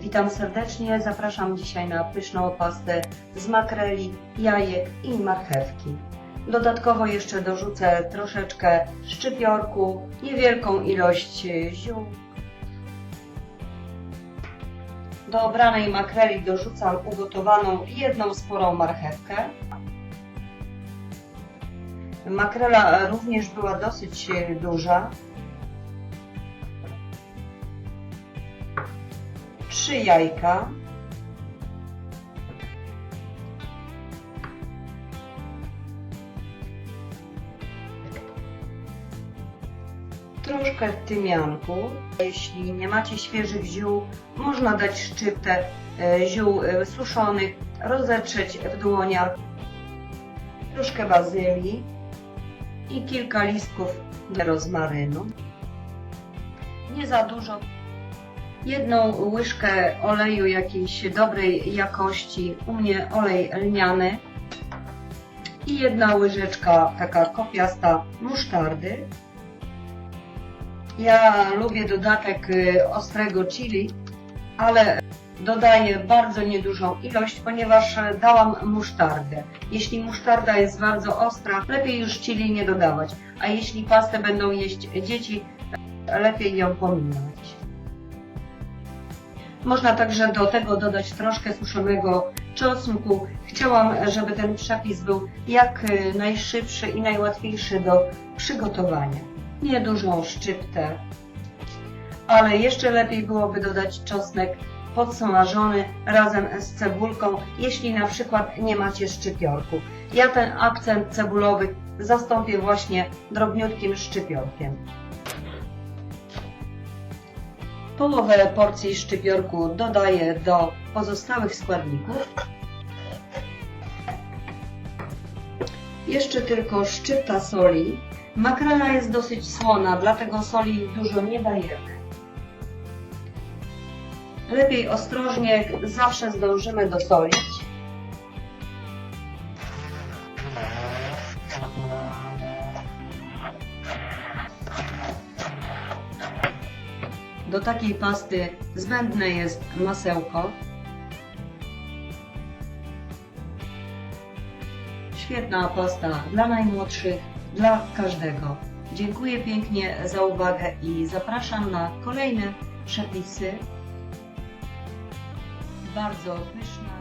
Witam serdecznie, zapraszam dzisiaj na pyszną pastę z makreli, jajek i marchewki. Dodatkowo jeszcze dorzucę troszeczkę szczypiorku, niewielką ilość e, ziół. Do obranej makreli dorzucam ugotowaną jedną sporą marchewkę. Makrela również była dosyć e, duża. Trzy jajka. Troszkę tymianku. Jeśli nie macie świeżych ziół, można dać szczyptę e, ziół e, suszonych, rozetrzeć w dłoniach. Troszkę bazylii i kilka listków rozmarynu. Nie za dużo. Jedną łyżkę oleju jakiejś dobrej jakości, u mnie olej lniany i jedna łyżeczka taka kopiasta musztardy. Ja lubię dodatek y, ostrego chili, ale dodaję bardzo niedużą ilość, ponieważ dałam musztardę. Jeśli musztarda jest bardzo ostra, lepiej już chili nie dodawać, a jeśli pastę będą jeść dzieci, lepiej ją pominąć. Można także do tego dodać troszkę suszonego czosnku. Chciałam, żeby ten przepis był jak y, najszybszy i najłatwiejszy do przygotowania. Niedużą szczyptę, ale jeszcze lepiej byłoby dodać czosnek podsmażony razem z cebulką, jeśli na przykład nie macie szczypiorku. Ja ten akcent cebulowy zastąpię właśnie drobniutkim szczypiorkiem. Połowę porcji szczypiorku dodaję do pozostałych składników. Jeszcze tylko szczypta soli. Makrela jest dosyć słona, dlatego soli dużo nie dajemy. Lepiej ostrożnie, zawsze zdążymy dosolić. Do takiej pasty zbędne jest masełko. Świetna pasta dla najmłodszych, dla każdego. Dziękuję pięknie za uwagę i zapraszam na kolejne przepisy. Bardzo pyszne.